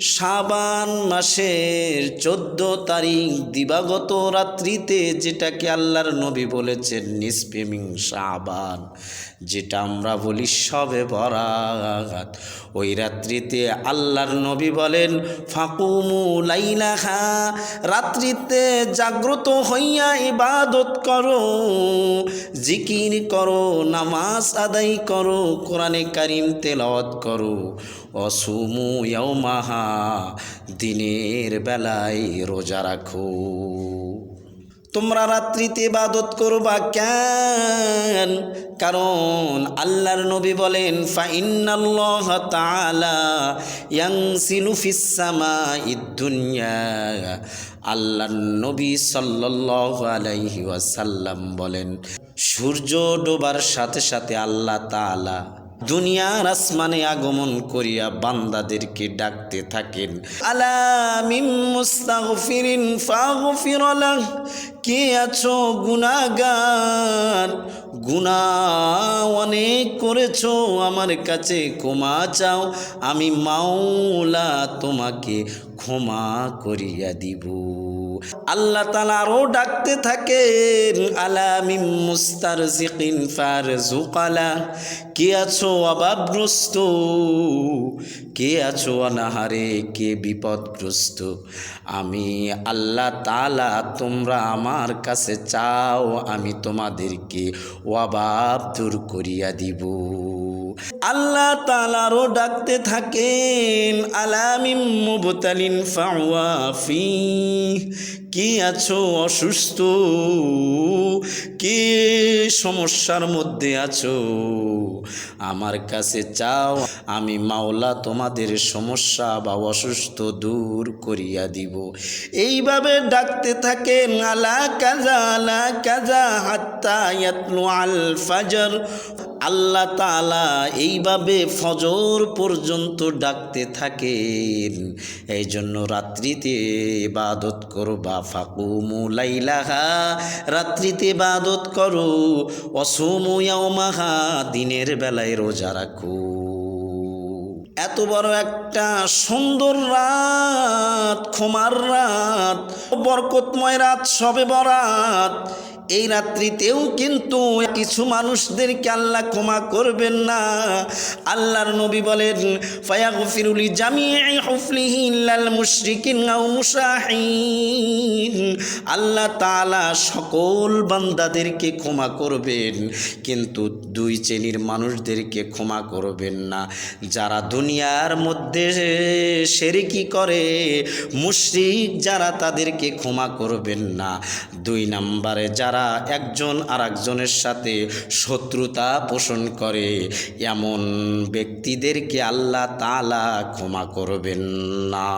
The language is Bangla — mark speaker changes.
Speaker 1: শাবান মাসের চোদ্দ তারিখ দিবাগত রাত্রিতে যেটাকে আল্লাহর নবী বলেছেন নিসপেমিং শাবান, যেটা আমরা বলি সবে বরাত। ওই রাত্রিতে আল্লাহর নবী বলেন, ফাকুমু লাইলাহা রাত্রিতে জাগ্রত হইয়া ইবাদত করো, জিকির করো, নামাজ আদায় করো, কোরআনে কারিম তেলাওয়াত করো। অসুমু মাহা দিনের বেলায় রোজা রাখো। তোমরা রাত্রিতে ইবাদত করবা কেন? কারণ আল্লাহর নবী বলেন ফাইনাল্লাহ তাআলা ইয়ানসিলু ফিস দুনিয়া। আল্লাহর নবী সাল্লাল্লাহু আলাইহি ওয়াসাল্লাম বলেন, সূর্য ডোবার সাথে সাথে আল্লাহ তাআলা দুনিয়ার আসমানে আগমন করিয়া বান্দাদেরকে ডাকতে থাকেন। ফাগফিরালাহ কে আছো গুনাগার গুনা অনেক করেছ, আমার কাছে ক্ষমা চাও, আমি মাওলা তোমাকে ক্ষমা করিয়া দিব। আল্লাহ তালা আরও ডাকতে থাকেন আলামিম মুস্তার জিকিন ফার জুকালা কে আছো অভাবগ্রস্ত, কে আছো অনাহারে, কে বিপদগ্রস্ত, আমি আল্লাহ তালা তোমরা আমার কাছে চাও, আমি তোমাদেরকে অভাব দূর করিয়া দিব। আল্লাহ তালারও ডাকতে থাকেন আলামিম মুবতালিন ফাওয়াফি কি আছো অসুস্থ? কি সমস্যার মধ্যে আছো? আমার কাছে চাও, আমি মাওলা তোমাদের সমস্যা বা অসুস্থ দূর করিয়া দিব। এইভাবে ডাকতে থাকে, আলা কাজা আলা কাজা, হাত্তা আল ফাজর। আল্লাহ তালা এইভাবে ফজর পর্যন্ত ডাকতে থাকেন। এই জন্য রাত্রিতে ইবাদত করো, বা ফাকুমু লাইলাহা, রাত্রিতে ইবাদত করো। অসমু ইয়াউমাহা, দিনের বেলায় রোজা রাখো। এত বড় একটা সুন্দর রাত ক্ষমার রাত, বরকতময় রাত, সবে বরাত। এই রাত্রিতেও কিন্তু কিছু মানুষদেরকে আল্লাহ ক্ষমা করবেন না। আল্লাহর নবী বলেন ফায়াগফিরুলি জামিআই হুফলিহি ইল্লাল আল্লাহ তাআলা সকল বান্দাদেরকে ক্ষমা করবেন, কিন্তু দুই শ্রেণির মানুষদেরকে ক্ষমা করবেন না। যারা দুনিয়ার মধ্যে শেরিকি করে, মুশ্রিক যারা তাদেরকে ক্ষমা করবেন না। দুই নম্বরে যারা একজন আর একজনের সাথে শত্রুতা পোষণ করে, এমন ব্যক্তিদেরকে আল্লাহ তালা ক্ষমা করবেন না।